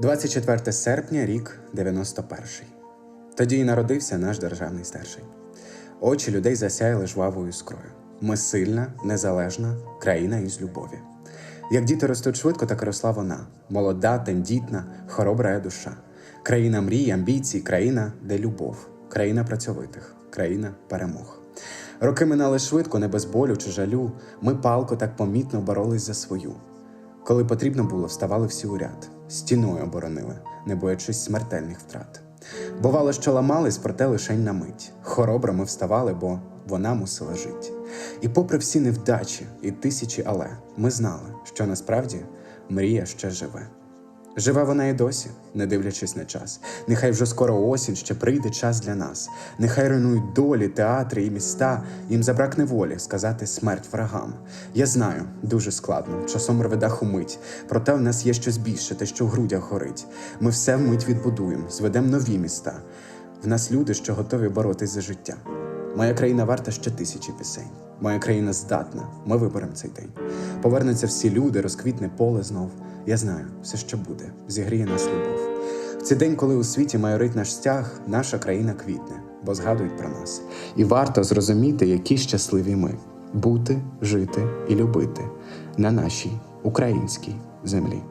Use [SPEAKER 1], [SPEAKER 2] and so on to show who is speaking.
[SPEAKER 1] 24 серпня, рік 91. Тоді і народився наш державний старший. Очі людей засяяли жвавою іскрою. Ми сильна, незалежна країна із любові. Як діти ростуть швидко, так і росла вона молода, тендітна, хоробра душа. Країна мрій, амбіцій, країна, де любов, країна працьовитих, країна перемог. Роки минали швидко, не без болю чи жалю. Ми палко так помітно боролись за свою. Коли потрібно було, вставали всі у ряд, стіною оборонили, не боячись смертельних втрат. Бувало, що ламались, проте лишень на мить. Хоробро ми вставали, бо вона мусила жити. І попри всі невдачі і тисячі але, ми знали, що насправді мрія ще живе. Живе вона і досі, не дивлячись на час. Нехай вже скоро осінь, ще прийде час для нас. Нехай руйнують долі, театри і міста. Їм забракне волі сказати смерть врагам. Я знаю, дуже складно, часом рве дах умить. Проте в нас є щось більше, те, що в грудях горить. Ми все вмить відбудуємо, зведемо нові міста. В нас люди, що готові боротись за життя. Моя країна варта ще тисячі пісень. Моя країна здатна. Ми виберемо цей день. Повернуться всі люди, розквітне поле знов. Я знаю, все, що буде, зігріє нас любов. В цей день, коли у світі майорить наш стяг, наша країна квітне, бо згадують про нас. І варто зрозуміти, які щасливі ми бути, жити і любити на нашій українській землі.